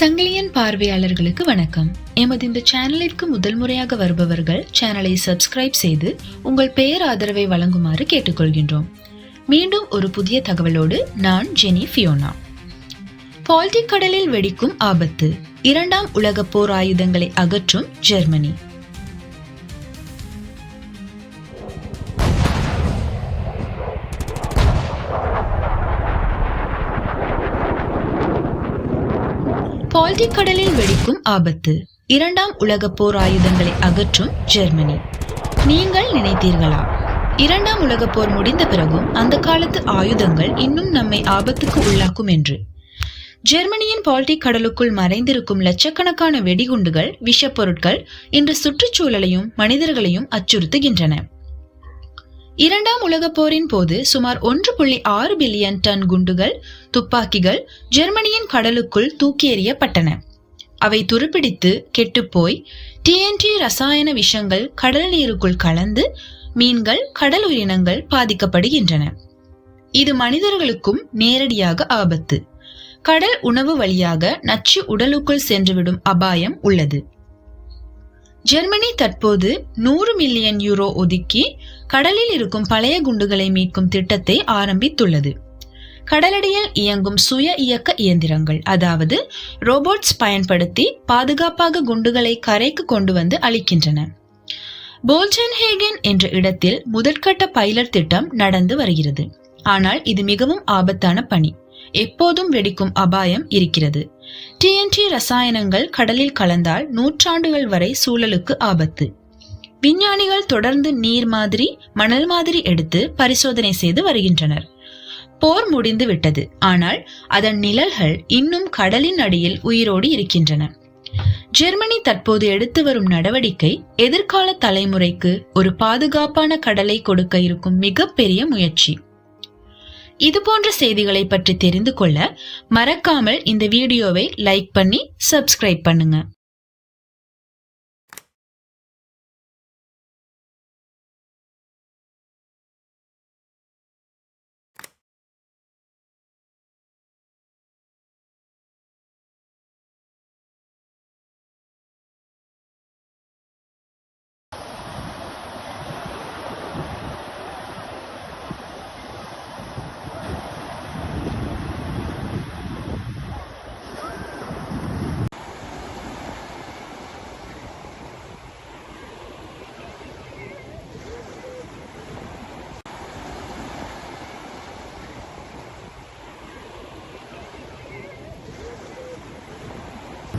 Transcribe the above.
சங்கிலியன் பார்வையாளர்களுக்கு வணக்கம். எமது இந்த சேனலிற்கு முதல் முறையாக வருபவர்கள் சேனலை சப்ஸ்கிரைப் செய்து உங்கள் பெயர் ஆதரவை வழங்குமாறு கேட்டுக்கொள்கின்றோம். மீண்டும் ஒரு புதிய தகவலோடு நான் ஜெனி ஃபியோனா. பால்டிக் கடலில் வெடிக்கும் ஆபத்து இரண்டாம் உலக போர் ஆயுதங்களை அகற்றும் ஜெர்மனி. பால்டிக் கடலில் வெடிக்கும் ஆபத்து. இரண்டாம் உலக போர் ஆயுதங்களை அகற்றும் ஜெர்மனி. நீங்கள் நினைத்தீர்களா? இரண்டாம் உலக போர் முடிந்த பிறகும் அந்த காலத்து ஆயுதங்கள் இன்னும் நம்மை ஆபத்துக்கு உள்ளாக்கும் என்று. ஜெர்மனியின் பால்டிக் கடலுக்குள் மறைந்திருக்கும் லட்சக்கணக்கான வெடிகுண்டுகள் விஷப்பொருட்கள் இன்று சுற்றுச்சூழலையும் மனிதர்களையும் அச்சுறுத்துகின்றன. இரண்டாம் உலகப் போரின் போது சுமார் ஒன்று புள்ளி ஆறு பில்லியன் டன் குண்டுகள் துப்பாக்கிகள் ஜெர்மனியின் கடலுக்குள் தூக்கி எறியப்பட்டன அவை துருப்பிடித்து கெட்டுப்போய் டிஎன்டி ரசாயன விஷங்கள் கடல் நீருக்குள் கலந்து மீன்கள் கடல் உயிரினங்கள் பாதிக்கப்படுகின்றன. இது மனிதர்களுக்கும் நேரடியாக ஆபத்து. கடல் உணவு வழியாக நச்சு உடலுக்குள் சென்றுவிடும் அபாயம் உள்ளது. ஜெர்மனி தற்போது நூறு மில்லியன் யூரோ ஒதுக்கி கடலில் இருக்கும் பழைய குண்டுகளை மீட்கும் திட்டத்தை ஆரம்பித்துள்ளது. கடலடியில் இயங்கும் சுய இயக்க இயந்திரங்கள் அதாவது ரோபோட்ஸ் பயன்படுத்தி பாதுகாப்பாக குண்டுகளை கரைக்கு கொண்டு வந்து அளிக்கின்றன போல்சன்ஹேகன் என்ற இடத்தில் முதற்கட்ட பைலட் திட்டம் நடந்து வருகிறது. ஆனால் இது மிகவும் ஆபத்தான பணி. எப்போதும் வெடிக்கும் அபாயம் இருக்கிறது. டிஎன்டி ரசாயனங்கள் கடலில் கலந்தால் நூற்றாண்டுகள் வரை சூழலுக்கு ஆபத்து. விஞ்ஞானிகள் தொடர்ந்து நீர் மாதிரி மணல் மாதிரி எடுத்து பரிசோதனை செய்து வருகின்றனர். போர் முடிந்து விட்டது. ஆனால் அதன் நிழல்கள் இன்னும் கடலின் அடியில் உயிரோடு இருக்கின்றன. ஜெர்மனி தற்போது எடுத்து வரும் நடவடிக்கை எதிர்கால தலைமுறைக்கு ஒரு பாதுகாப்பான கடலை கொடுக்க இருக்கும் மிகப்பெரிய முயற்சி. இது போன்ற செய்திகளை பற்றி தெரிந்து கொள்ள மறக்காமல் இந்த வீடியோவை லைக் பண்ணி சப்ஸ்கிரைப் பண்ணுங்க.